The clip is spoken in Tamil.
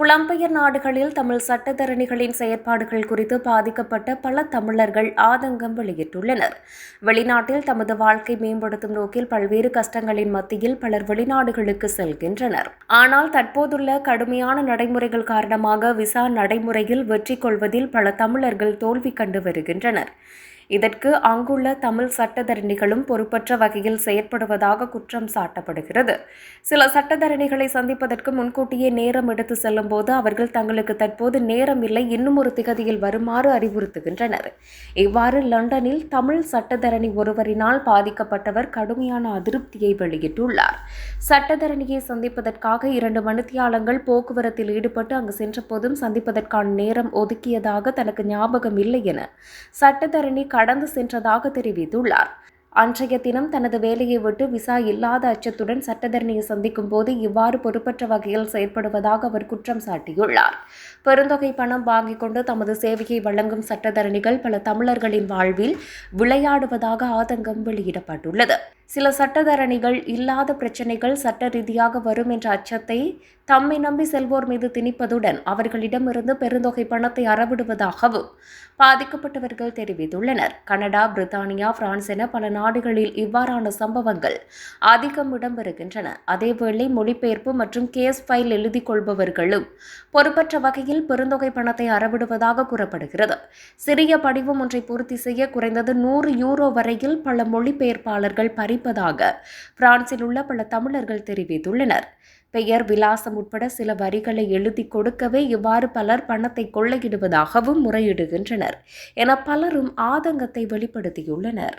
புலம்பெயர் நாடுகளில் தமிழ் சட்டத்தரணிகளின் செயற்பாடுகள் குறித்து பாதிக்கப்பட்ட பல தமிழர்கள் ஆதங்கம் வெளியிட்டுள்ளனர். வெளிநாட்டில் தமது வாழ்க்கை மேம்படுத்தும் நோக்கில் பல்வேறு கஷ்டங்களின் மத்தியில் பலர் வெளிநாடுகளுக்கு செல்கின்றனர். ஆனால் தற்போதுள்ள கடுமையான நடைமுறைகள் காரணமாக விசா நடைமுறையில் வெற்றி கொள்வதில் பல தமிழர்கள் தோல்வி கண்டு வருகின்றனர். இதற்கு அங்குள்ள தமிழ் சட்டத்தரணிகளும் பொறுப்பற்ற வகையில் செயற்படுவதாக குற்றம் சாட்டப்படுகிறது. சில சட்டத்தரணிகளை சந்திப்பதற்கு முன்கூட்டியே நேரம் எடுத்து செல்லும் போது அவர்கள் தங்களுக்கு தற்போது நேரம் இல்லை இன்னும் ஒரு திகதியில் வருமாறு அறிவுறுத்துகின்றனர். இவ்வாறு லண்டனில் தமிழ் சட்டத்தரணி ஒருவரினால் பாதிக்கப்பட்டவர் கடுமையான அதிருப்தியை வெளியிட்டுள்ளார். சட்டத்தரணியை சந்திப்பதற்காக இரண்டு மணித்தியாலங்கள் போக்குவரத்தில் ஈடுபட்டு அங்கு சென்றபோதும் சந்திப்பதற்கான நேரம் ஒதுக்கியதாக தனக்கு ஞாபகம் இல்லை என சட்டத்தரணி கடந்து சென்றதாக தெரிவித்துள்ளார். அன்றைய தினம் தனது வேலையை விட்டு விசா இல்லாத அச்சத்துடன் சட்டத்தரணியை சந்திக்கும் போது இவ்வாறு பொறுப்பற்ற வகையில் செயற்படுவதாக அவர் குற்றம் சாட்டியுள்ளார். பெருந்தொகை பணம் வாங்கிக் கொண்டு தமது சேவையை வழங்கும் சட்டத்தரணிகள் பல தமிழர்களின் வாழ்வில் விளையாடுவதாக ஆதங்கம் வெளியிடப்பட்டுள்ளது. சில சட்டத்தரணிகள் இல்லாத பிரச்சினைகள் சட்ட ரீதியாக வரும் என்ற அச்சத்தை தம்மை நம்பி செல்வோர் மீது திணிப்பதுடன் அவர்களிடமிருந்து பெருந்தொகை பணத்தை அறவிடுவதாகவும் பாதிக்கப்பட்டவர்கள் தெரிவித்துள்ளனர். கனடா பிரித்தானியா பிரான்ஸ் என பல நாடுகளில் இவ்வாறான சம்பவங்கள் அதிகம் இடம்பெறுகின்றன. அதேவேளை மொழிபெயர்ப்பு மற்றும் கேஸ் ஃபைல் எழுதிக் கொள்பவர்களும் பொறுப்பற்ற வகையில் பெருந்தொகை பணத்தை அறவிடுவதாக கூறப்படுகிறது. சிறிய படிவம் ஒன்றை பூர்த்தி செய்ய குறைந்தது நூறு யூரோ வரையில் பல மொழிபெயர்ப்பாளர்கள் அளிப்பதாக பிரான்சில் உள்ள பல தமிழர்கள் தெரிவித்துள்ளனர். பெயர் விலாசம் உட்பட சில வரிகளை எழுதி கொடுக்கவே இவ்வாறு பலர் பணத்தை கொள்ளையிடுவதாகவும் முறையிடுகின்றனர் என பலரும் ஆதங்கத்தை வெளிப்படுத்தியுள்ளனர்.